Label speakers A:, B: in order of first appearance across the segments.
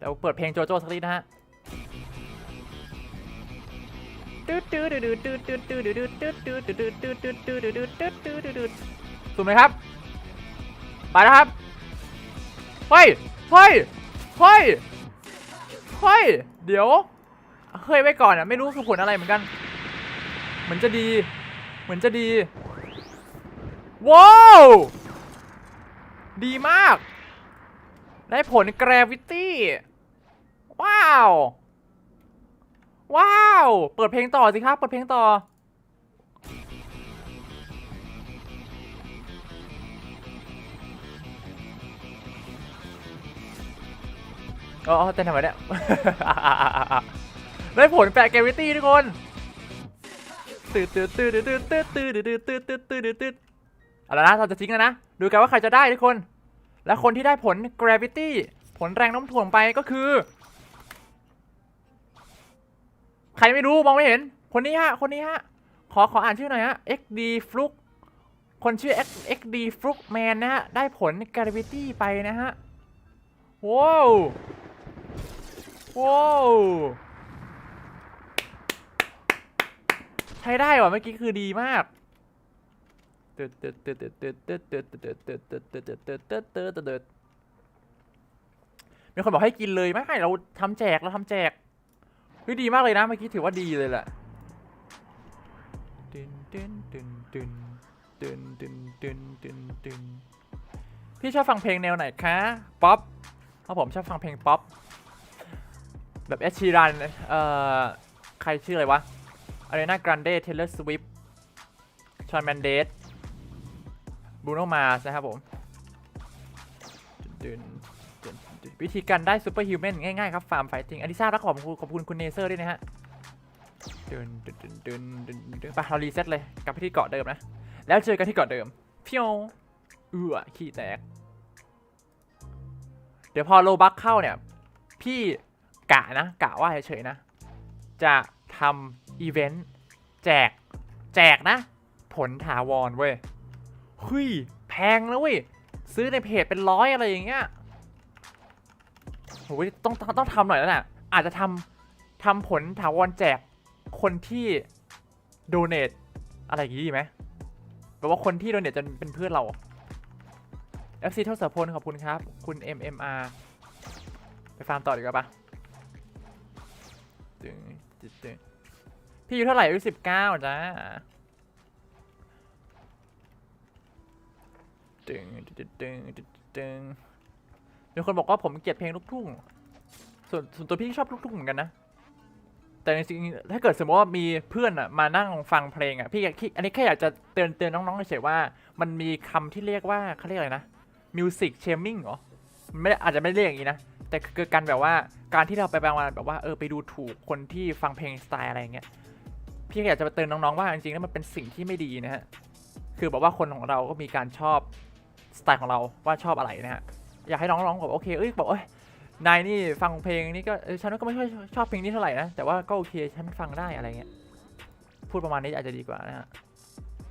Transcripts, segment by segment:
A: เดี๋ยวเปิดเพลงโจโจ้สักนิดนะฮะถูกไหมครับไปแล้วครับเฮ้ยเฮ้ยเฮ้ยเฮ้ยเดี๋ยวเฮ้ยไว้ก่อนอะไม่รู้คือผลอะไรเหมือนกัน เหมือนจะดี เหมือนจะดีว้าวดีมาก ได้ผล gravity ว้ ว้าว ว้าว เปิดเพลงต่อสิครับ เปิดเพลงต่อ อ๋อเต้นทำไมเนี่ย ได้ผลแปะ gravity ทุกคนตืดตืดตืดตืดตืดตืดตืดตืดตืดตืดตืดตืดเอาละนะเราจะทิ้งแล้วนะ ดูกันว่าใครจะได้ทุกคน และคนที่ได้ผล gravity ผลแรงโน้มถ่วงไปก็คือ ใครไม่รู้มองไม่เห็น คนนี้ฮะ คนนี้ฮะ ขอขออ่านชื่อหน่อยฮะ XD Fluk คนชื่อ X XD Fluk Man นะฮะ ได้ผล Gravity ไปนะฮะว้าวว้าวใช้ได้หว่ะเมื่อกี้คือดีมากเดืมีคนบอกให้กินเลยไม่เราทำแจกเราทำแจก ฮ้ยดีมากเลยนะเมื่อกี้ถือว่าดีเลยแหละตึนตึนตึนตึนตึนตึนตึนตึนตึนพี่ชอบฟังเพลงแนวไหนคะป๊อปเพราะผมชอบฟังเพลงป๊อปแบบเอชชีรันเอ่อใครชื่ออะไรวะอารีนากรันเดเทเลอร์สวิฟชอนแมนเดสบูโนมาสนะครับผมดึน วิธีการได้ซูเปอร์ฮิวแมนง่ายๆครับฟาร์มไฟติ้งอลิซาแล้วขอบคุณขอบคุณคุณเนเซอร์ด้วยนะฮะดึนดึนดึนดึนดึนดึนไปเรารีเซ็ตเลยกลับไปที่เกาะเดิมนะ แล้วเจอกันที่เกาะเดิมเพียวเอือขี้แตก เดี๋ยวพอโลบัคเข้าเนี่ย พี่กะนะกะว่าเฉยๆนะ จะทำอีเวนต์แจกแจกนะ ผลถาวรเว้ยเฮ้ยแพงนะเว้ยซื้อในเพจเป็นร้อยอะไรอย่างเงี้ย โอ้ยต้องต้องทำหน่อยแล้วน่ะ อาจจะทำทำผลถาวรแจกคนที่โดเน a อะไรอย่างงี้ดีไหมแปลว่าคนที่โดเน a จะเป็นเพื่อนเรา FC เท่าเสือพลขอบคุณครับ คุณ MMR ไปฟาร์มต่อดีกว่าปะตึงตึงตึงพี่อายุเท่าไหร่อายุสิบเก้าจ้าตึงตึงตึงตึงตึง มีคนบอกว่าผมเกลียดเพลงลูกทุ่ง ส่วนส่วนตัวพี่ชอบลูกทุ่งเหมือนกันนะ แต่จริงๆถ้าเกิดสมมติว่ามีเพื่อนอะมานั่งฟังเพลงอะพี่อยากพี่อันนี้แค่อยากจะเตือนเตือนน้องๆเฉยๆว่า มันมีคำที่เรียกว่าเขาเรียกอะไรนะมิวสิกเชมมิ่งเหรอไม่อาจจะไม่เรียกอย่างนี้นะ แต่คือการแบบว่าการที่เราไปประมาแบบว่าเออไปดูถูกคนที่ฟังเพลงสไตล์อะไรเงี้ยพี่อยากจะเตือนน้องๆว่าจริงๆแล้วมันเป็นสิ่งที่ไม่ดีนะฮะคือแบบว่าคนของเราก็มีการชอบสไตล์ของเราว่าชอบอะไรนะฮะ อยากให้น้องๆบอกโอเคเอ้ยบอกเอ้ยนายนี่ฟังเพลงนี้ก็ฉันก็ไม่ค่อยชอบเพลงนี้เท่าไหร่นะแต่ว่าก็โอเคฉันฟังได้อะไรเงี้ยพูดประมาณนี้อาจจะดีกว่านะฮะ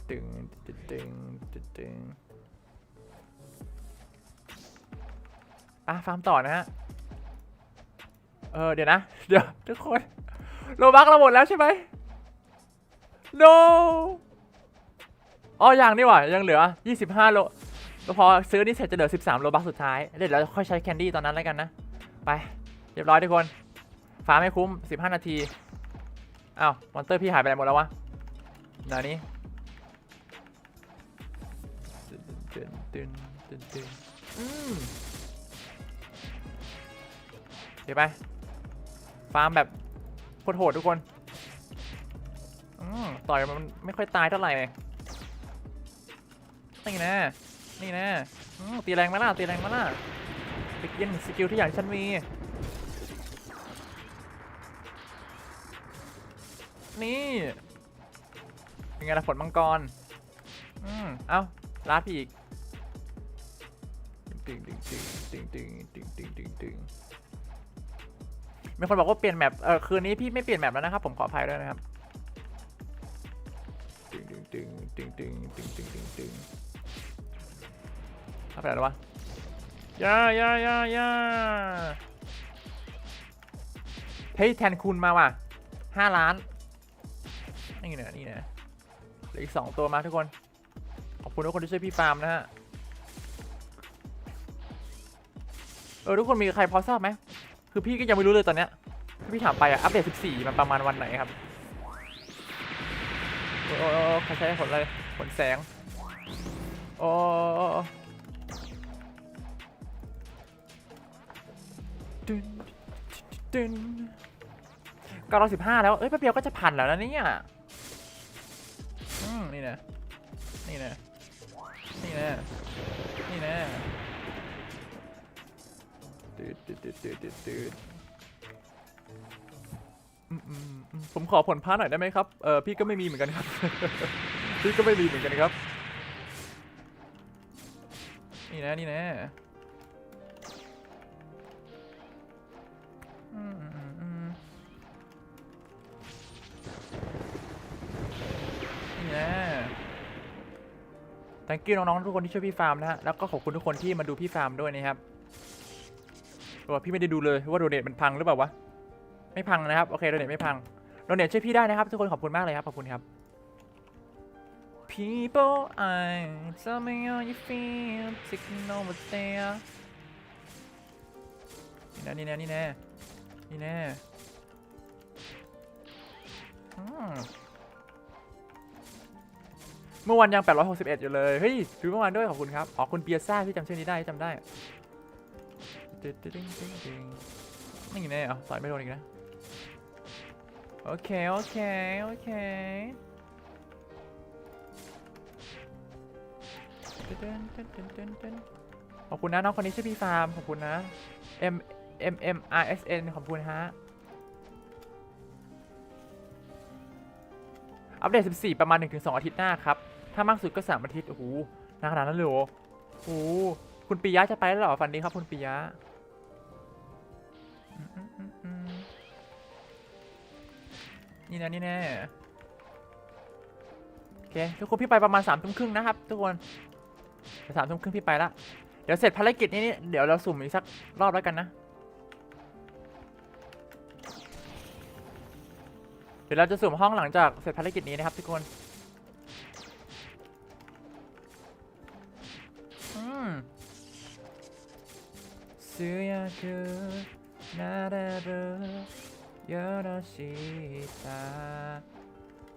A: ตึงตึงตึงตึงอะฟาร์มต่อนะฮะเออเดี๋ยวนะ เดี๋ยวทุกคนโลบักเราหมดแล้วใช่ไหม no อ๋อยังนี่หว่ายังเหลือ 25 โล แล้วพอซื้อนี่เสร็จจะเหลือ 13 โลบักสุดท้าย เดี๋ยวเราค่อยใช้แคนดี้ตอนนั้นแล้วกันนะ ไปเรียบร้อยทุกคนฟ้าไม่คุ้ม 15 นาทีอ้าวมอนเตอร์พี่หายไปไหนหมดแล้ววะไหนนี้ตึนตึนตึนตึนอืมเดี๋ยวไป ฟาร์มแบบโคตรโหดทุกคนอืมต่อยมันไม่ค่อยตายเท่าไหร่เลยนี่นะ นี่นะตีแรงมาล่ะตีแรงมาล่ะไปกินสกิลที่อย่างฉันมี นี่เป็นไงล่ะฝนมังกร อืม เอ้าลาดพี่อีกตึงตึงตึงตึงตึงตึงตึงตึงตึงมีคนบอกว่าเปลี่ยนแมปเออคืนนี้พี่ไม่เปลี่ยนแมปแล้วนะครับ ผมขออภัยด้วยนะครับ ตึงตึงตึงตึงตึงตึงตึงตึงตึง ไปไหนแล้ววะย่าย่าย่าย่าเฮ้ยแทนคุณมาว่ะห้าล้าน นี่นะนี่นะเหลืออีกสองตัวมาทุกคน ขอบคุณทุกคนที่ช่วยพี่ฟาร์มนะฮะ เออทุกคนมีใครพอทราบไหม คือพี่ก็ยังไม่รู้เลยตอนเนี้ยพี่ถามไปอะอัปเดต 14 มันประมาณวันไหนครับ โอ้โอ้โอ้เขาใช้ผลอะไร ผลแสง โอ้ เก้าร้อยสิบห้าแล้ว เอ้ยแป๊บเดียวก็จะพันแล้วนะเนี่ยอืมนี่นะ นี่นะ นี่นะ นี่นะตืดตืดตืดตืดตืดตืดผมขอผลพาหน่อยได้ไหมครับ เออพี่ก็ไม่มีเหมือนกันครับ พี่ก็ไม่มีเหมือนกันครับ นี่นะ นี่นะ thank you น้องๆทุกคนที่ช่วยพี่ฟาร์มนะฮะแล้วก็ขอบคุณทุกคนที่มาดูพี่ฟาร์มด้วยนะครับตัวาพี่ไม่ได้ดูเลยว่าโดเนทมันพังหรือเปล่าวะไม่พังนะครับโอเคโดเนทไม่พังโดเนทช่วยพี่ได้นะครับ ทุกคนขอบคุณมากเลยครับขอบคุณครับ People I tell me how you feel taking over there นี่นะนี่นะนี่แน่นี่แน่อื มเมื่อวันยัง 861 อยู่เลย เฮ้ยดูเมื่อวานด้วยขอบคุณครับ อ๋อคุณเปียซ่าที่จำชื่อนี้ได้จำได้ตึ๊ดตึ๊ดตึ๊ดตึ๊ดตึ๊ดนี่แน่เอาต่อยไม่โดนอีกนะ โอเค โอเค โอเคขอบคุณนะน้องคนนี้ชื่อพี่ฟาร์มขอบคุณนะ M M M R S N ขอบคุณฮะ อัปเดต 14 ประมาณ 1-2 อาทิตย์หน้าครับ ถ้ามากสุดก็3อาทิตย์ โอ้โหนานขนาดนั้นเลยโอ้โหคุณปิยะจะไปแล้วเหรอฟันดีครับคุณปิยะนี่นะนี่แน่โอเคทุกคนพี่ไปประมาณ3ทุ่มครึ่งนะครับ ทุกคนสามทุ่มครึ่งพี่ไปละเดี๋ยวเสร็จภารกิจนี้นี่เดี๋ยวเราสุ่มอีกสักรอบแล้วกันนะเดี๋ยวเราจะสุ่มห้องหลังจากเสร็จภารกิจนี้นะครับทุกคน 強くなれるよろした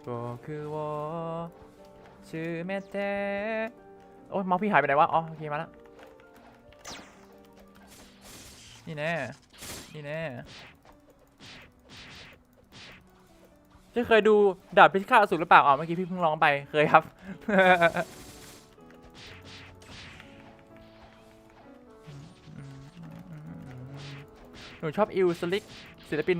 A: 僕を詰めてโอ้ยเมาส์พี่หายไปไหนวะ อ๋อ โอเค มาแล้ว นี่แน่ นี่แน่จะเคยดูดาบพิฆาตอสูรหรือเปล่า อ๋อ เมื่อกี้พี่เพิ่งร้องไป เคยครับ หนูชอบอิวสลิกศิลปิน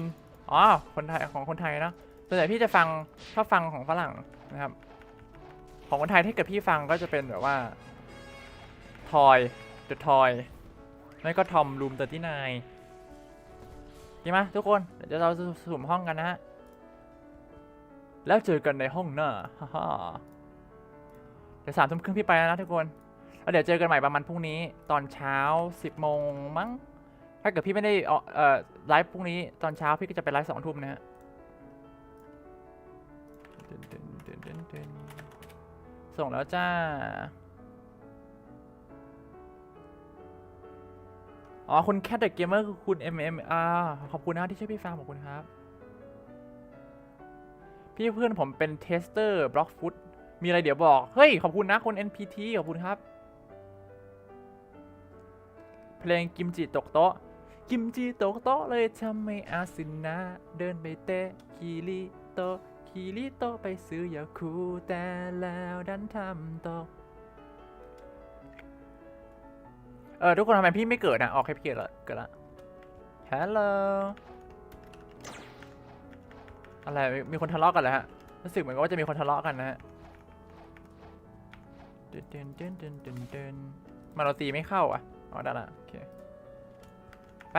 A: อ๋อ คนไทยของคนไทยนะส่วนใหญ่พี่จะฟังชอบฟังของฝรั่งนะครับ ของคนไทยถ้าเกิดพี่ฟังก็จะเป็นแบบว่าทอย The Toy ไม่ก็ทอมรูมเตอร์ที่นายดีไหมทุกคน เดี๋ยวเราจะสุ่มห้องกันนะฮะ แล้วเจอกันในห้องหน้าฮ่าฮ่าเดี๋ยวสามทุ่มครึ่งพี่ไปแล้วนะทุกคน แล้วเดี๋ยวเจอกันใหม่ประมาณพรุ่งนี้ ตอนเช้า10โมงมั้ง ถ้าเกิดพี่ไม่ได้เอ่อเอ่อไลฟ์พรุ่งนี้ตอนเช้าพี่ก็จะไปไลฟ์สองทุ่มนะฮะส่งแล้วจ้า อ๋อ คุณแคทเดอะเกมเมอร์คือคุณ MMR ขอบคุณนะที่ช่วยพี่ฟาร์มขอบคุณครับ พี่เพื่อนผมเป็นเทสเตอร์บล็อกฟุตมีอะไรเดี๋ยวบอก เฮ้ย ขอบคุณนะคน NPT ขอบคุณครับ เพลงกิมจิตกโต๊ะ กิมจิตกโต๊ะเลยทำไม่อาสินนะ เดินไปเตะคีริโตะคีริโตะไปซื้อยาคูแต่แล้วดันทำตก เออทุกคนทำไมพี่ไม่เกิดนะออกให้พี่เกิดละเกิดละฮัลโหลอะไรมีมีคนทะเลาะกันแล้วฮะรู้สึกเหมือนกับว่าจะมีคนทะเลาะกันนะฮะเดินเดินเดินเดินเดินเดินมาเราตีไม่เข้าอะอ๋อได้ละโอเค ไป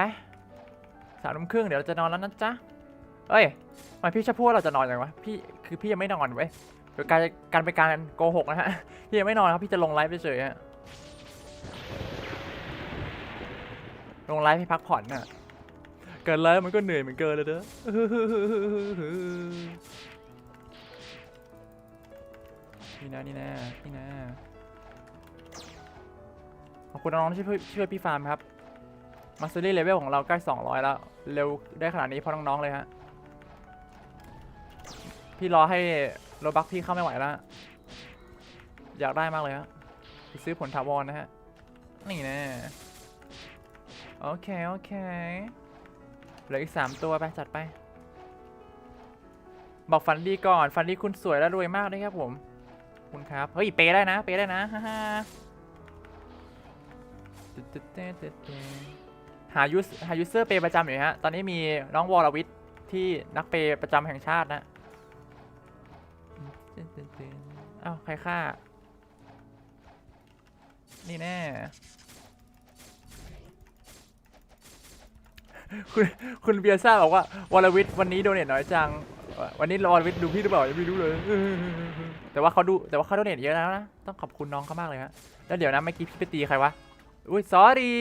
A: สามทุ่มครึ่งเดี๋ยวเราจะนอนแล้วนะจ๊ะเอ้ยทำไมพี่ชอบพูดว่าเราจะนอนอย่างวะพี่คือพี่ยังไม่นอนเว้ยเดี๋ยวการการเป็นการโกหกนะฮะพี่ยังไม่นอนครับพี่จะลงไลฟ์เฉยๆฮะลงไลฟ์ให้พักผ่อนน่ะการไลฟ์มันก็เหนื่อยเหมือนเกินเลยเด้อนี่นะนี่นะนี่นะขอบคุณน้องๆที่ช่วยพี่ฟาร์มครับ มาสเตอรี่เลเวลของเราใกล้ 200 แล้ว เร็วได้ขนาดนี้เพราะน้อง ๆ เลยฮะ พี่รอให้โรบักพี่เข้าไม่ไหวแล้ว อยากได้มากเลยฮะซื้อผลถาวรนะฮะ นี่นะโอเค โอเค เหลืออีกสามตัวไป จัดไป บอกฝันดีก่อนฝันดีคุณสวยและรวยมากนะครับผมคุณครับ เฮ้ย เปย์ได้นะ เปย์ได้นะฮ่าฮ่า หายูสหายูเซอร์เปย์ประจำอยู่ฮะ ตอนนี้มีน้องวอลวิทที่นักเปย์ประจำแห่งชาตินะอ้าวใครฆ่า นี่แน่ คุณคุณเบียร์ซ่าบอกว่าวรวิทย์วันนี้โดเนทน้อยจัง วันนี้วรวิทย์ดูพี่หรือเปล่ายังไม่รู้เลย แต่ว่าเขาดูแต่ว่าเขาโดเนทเยอะแล้วนะ ต้องขอบคุณน้องเขามากเลยฮะ แล้วเดี๋ยวนะเมื่อกี้พี่ไปตีใครวะ อุ้ยสอรี่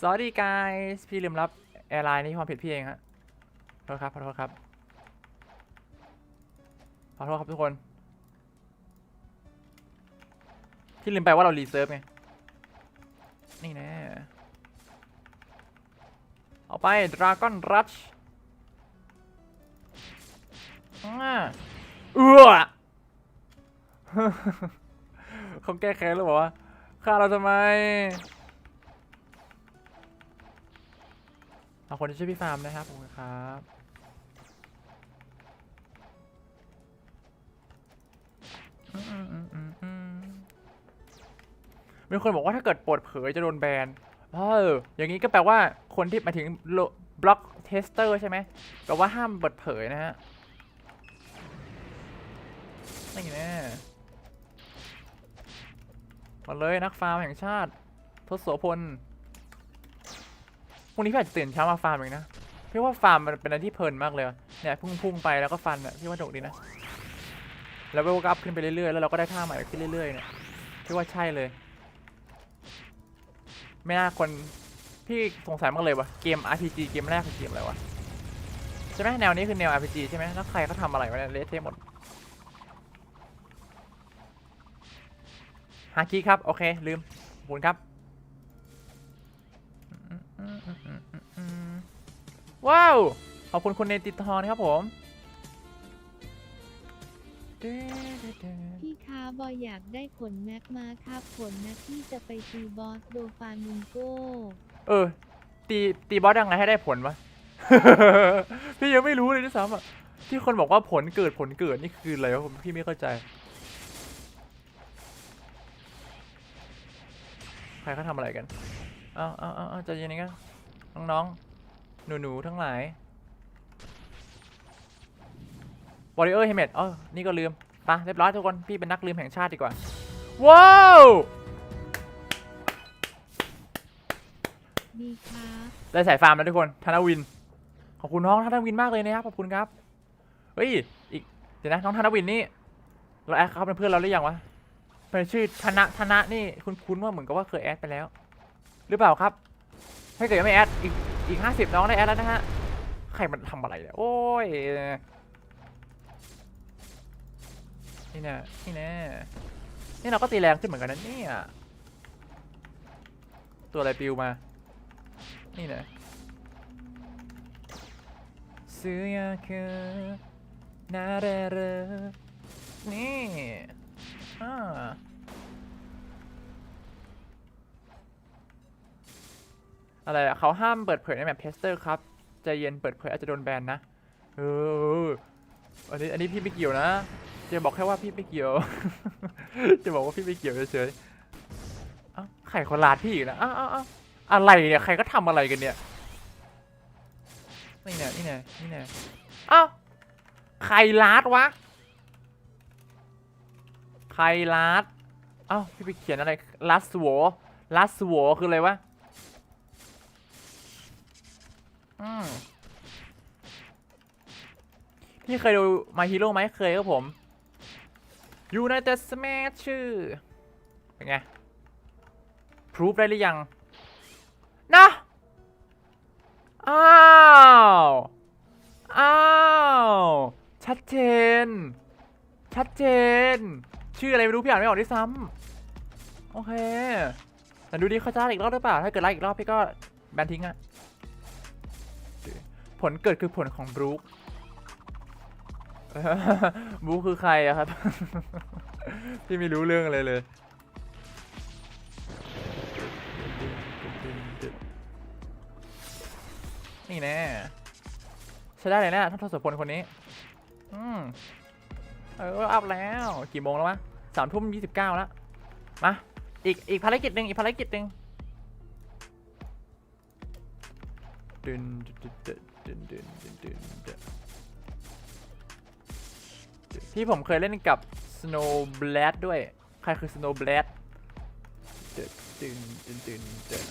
A: sorry sorry guys พี่ลืมรับแอร์ไลน์นี่ความผิดพี่เองฮะขอโทษครับขอโทษครับขอโทษครับทุกคน พี่ลืมไปว่าเรารีเซิร์ฟไง นี่แน่เอาไป Dragon Rush อ่าเอื้อเขาแก้แค้นหรือเปล่าวะฆ่าเราทำไม เอาคนที่ช่วยพี่ฟาร์มนะครับขอบคุณครับมีคนบอกว่าถ้าเกิดเปิดเผยจะโดนแบนเอออย่างนี้ก็แปลว่าคนที่มาถึงบล็อกเทสเตอร์ใช่ไหมแปลว่าห้ามเปิดเผยนะฮะนี่แน่มาเลยนักฟาร์มแห่งชาติทศพล พรุ่งนี้พี่อาจจะตื่นเช้ามาฟาร์มเองนะ พี่ว่าฟาร์มมันเป็นอะไรที่เพลินมากเลยเนี่ยพุ่งพุ่งๆไปแล้วก็ฟันอะพี่ว่าโดกดีนะ แล้วเวลอัพขึ้นไปเรื่อยๆ แล้วเราก็ได้ท่าใหม่ขึ้นเรื่อยๆเนี่ยพี่ว่าใช่เลย ไม่น่าคนพี่สงสัยมากเลยว่ะเกม RPG เกมแรกคือเกมอะไรวะใช่ไหมแนวนี้คือแนว RPG ใช่ไหมแล้วใครเขาทำอะไรวะเนี่ยเละเทะหมดฮาคิครับ โอเค ลืมขอบคุณครับ ว้าว ขอบคุณคุณเนติทอนครับผม
B: พี่ค้าบอยอยากได้ผลแม็กมาครับผลนะที่จะไปตีบอสโดฟามิงโก
A: เออ ตีตีบอสยังไงให้ได้ผลวะ พี่ยังไม่รู้เลยด้วยซ้ำอะที่คนบอกว่าผลเกิดผลเกิดนี่คืออะไรวะผมพี่ไม่เข้าใจ ใครเขาทำอะไรกันเอาเอาเอาเอาใจเย็นๆกันน้องๆ หนูๆทั้งหลาย วอริเออร์เฮมเมตอ๋อนี่ก็ลืมไปะเรียบร้อยทุกคน พี่เป็นนักลืมแห่งชาติดีกว่า ว้าว
B: ดีครับ
A: ได้สายฟาร์มแล้วทุกคน ธนวิน ขอบคุณน้องธนวินมากเลยนะครับ ขอบคุณครับ เฮ้ย อีก เดี๋ยวนะ น้องธนวินนี่ เราแอดเขาเป็นเพื่อนเราหรือยังวะ เป็นชื่อธนะธนะนี่ คุณคุ้นๆว่าเหมือนกับว่าเคยแอดไปแล้ว หรือเปล่าครับ ถ้าเกิดยังไม่แอดอีก อีกห้าสิบน้องได้แอดแล้วนะฮะ ใครมันทำอะไรเนี่ยโอ้ย นี่น่นี่น่นี่เราก็ตีแรงขึ้นเหมือนกันนะเนี่ย ตัวอะไรปิวมา นี่นะซื้อยาคือนาเรเรนี่อ่า อะไรอะเขาห้ามเปิดเผยในแมปเทสเตอร์ครับใจเย็นเปิดเผยอาจจะโดนแบนนะเอออันนี้อันนี้พี่ไม่เกี่ยวนะจะบอกแค่ว่าพี่ไม่เกี่ยว จะบอกว่าพี่ไม่เกี่ยวเฉยๆเอ้าไข่คนลาดพี่อีกนะอ้าวอ้าวอ้าวอะไรเนี่ยใครก็ทำอะไรกันเนี่ยนี่เนี่ยนี่เนี่ยนี่เนี่ยเอ้าใครลาดวะใครลาดเอ้าพี่ไปเขียนอะไรลาสโวลาสโวคืออะไรวะ พี่เคยดู My Hero ไหมเคยครับผม United Smash ชื่อ เป็นไง พรูฟได้หรือยัง นะ อ้าว อ้าว ชัดเจน ชัดเจน ชื่ออะไรไม่รู้พี่อ่านไม่ออกด้วยซ้ำโอเคแต่ดูดิเขาจะไล่อีกรอบหรือเปล่า ถ้าเกิดไล่อีกรอบพี่ก็แบนทิ้งอะ ผลเกิดคือผลของบรูคบรูคคือใครอะครับ พี่ไม่รู้เรื่องอะไรเลยนี่แน่ใช้ได้เลยนะท่านทศพลคนนี้ อืมเอออัพแล้วกี่โมงแล้ววะสามทุ่มยี่สิบเก้าแล้วมาอีกอีกภารกิจหนึ่งอีกภารกิจหนึ่งดึน ดึนดึนดึนดึนดึนดึนดึนพี่ผมเคยเล่นกับ Snow Blade ด้วย ใครคือ Snow Blade ดึนดึนดึนดึนดึน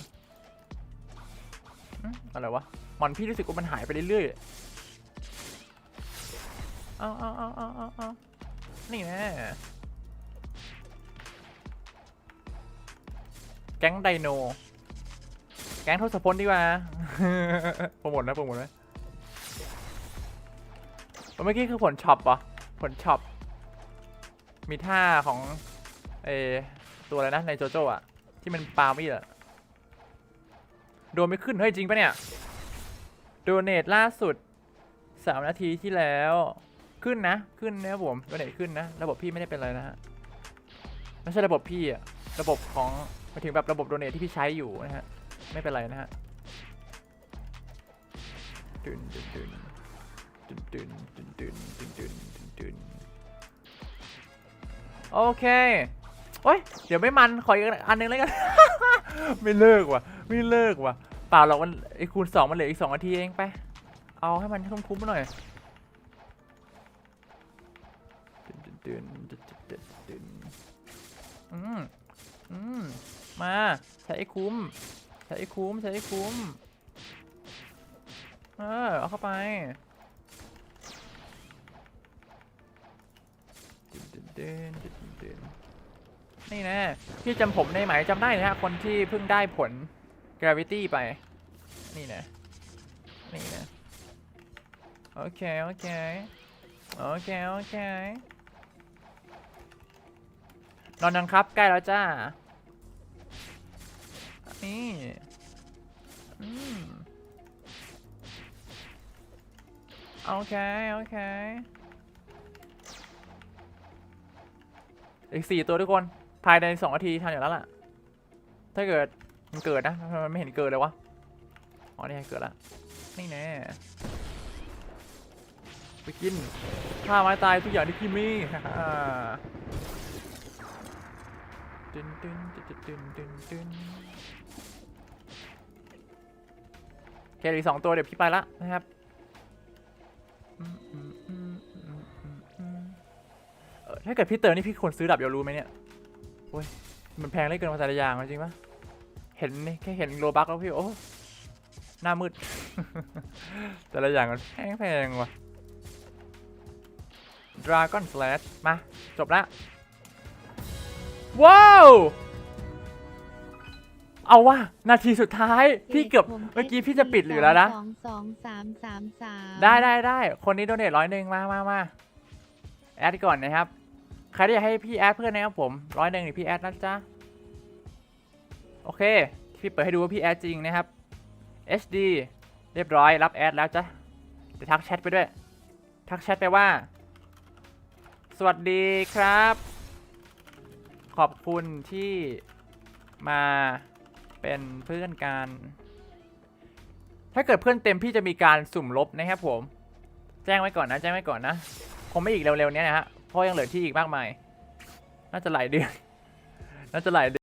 A: อืมอะไรวะมอนพี่รู้สึกว่ามันหายไปเรื่อยๆเอาเอาเอาเอาเอาเอานี่แน่แก๊งไดโน แก๊งทศพลดีกว่าโปรโมทนะโปรโมทนะ เมื่อกี้คือผลช็อปปะผลช็อป มีท่าของเอตัวอะไรนะในโจโจ้อะที่มันปาไม่อะโดนไม่ขึ้น เฮ้ย จริงปะเนี่ย โดเนทล่าสุด 3 นาทีที่แล้วขึ้นนะ ขึ้นนะผมโดเนทขึ้นนะ ระบบพี่ไม่ได้เป็นอะไรนะฮะไม่ใช่ระบบพี่อะระบบของมาถึงแบบระบบโดเนทที่พี่ใช้อยู่นะฮะ ไม่เป็นไรนะฮะดึนดึนดึน โอเคโอ้ย เดี๋ยวไม่มัน ขออีกอันนึงเลยกัน ไม่เลิกว่ะ ไม่เลิกว่ะ เปล่าหรอกมันไอคูณสองมันเหลืออีกสองนาทีเองไป เอาให้มันคุ้มคุ้มหน่อยอืมอืมมาใช้คุ้ม ใช้คุ้ม ใช้คุ้ม เออ เอาเข้าไป นดึนดึนดึนดึนนี่นะพี่จำผมได้ไหมจำได้นะฮะคนที่เพิ่งได้ผล gravity ไป นี่นะ นี่นะ โอเค โอเค โอเค โอเคนอนยังครับ ใกล้แล้วจ้า นี่อืมโอเค โอเค อีกสี่ตัวทุกคน ภายในสองนาทีทันอยู่แล้วล่ะ ถ้าเกิดมันเกิดนะมันไม่เห็นเกิดเลยวะ อ๋อนี่เกิดแล้วนี่แน่ไปกินฆ่าไม้ตายทุกอย่างที่พี่มีฮ่าฮ่าตึนตึนตึนตึนตึนตึนโอเคเหลืออกสองตัวเดี๋ยวพี่ไปละนะครับ ถ้าเกิดพี่เติมนี่พี่ควรซื้อดับเดี๋ยวรู้ไหมเนี่ยโอ้ยมันแพงเหลยเกินมาแต่ละอย่างจริงปะเห็นนี่แค่เห็นโลบักแล้วพี่โอ้หน้ามืด แต่ละอย่างมันแพงแพงว่ะ Dragon Slash มา จบแล้วว้าว เอาว่านาทีสุดท้าย พี่เกือบ
B: ผม
A: เมื่อกี้พี่จะปิดอยู่แล้วนะ
B: สองสองสามสามสาม
A: ได้ได้ได้ คนนี้โดเนทร้อยหนึ่งมามามาแอดก่อนนะครับใครที่อยากให้พี่แอดเพื่อนนะครับผมร้อยหนึ่งนี่พี่แอดนะจ๊ะ โอเค พี่เปิดให้ดูว่าพี่แอดจริงนะครับ HD เรียบร้อยรับแอดแล้วจ้ะเดี๋ยวทักแชทไปด้วย ทักแชทไปว่า สวัสดีครับ ขอบคุณที่มาเป็นเพื่อนกัน ถ้าเกิดเพื่อนเต็มพี่จะมีการสุ่มลบนะครับผม แจ้งไว้ก่อนนะ แจ้งไว้ก่อนนะ คงไม่อีกเร็วๆนี้นะฮะ เพราะยังเหลือที่อีกมากมาย น่าจะหลายเดือน น่าจะหลายเดือน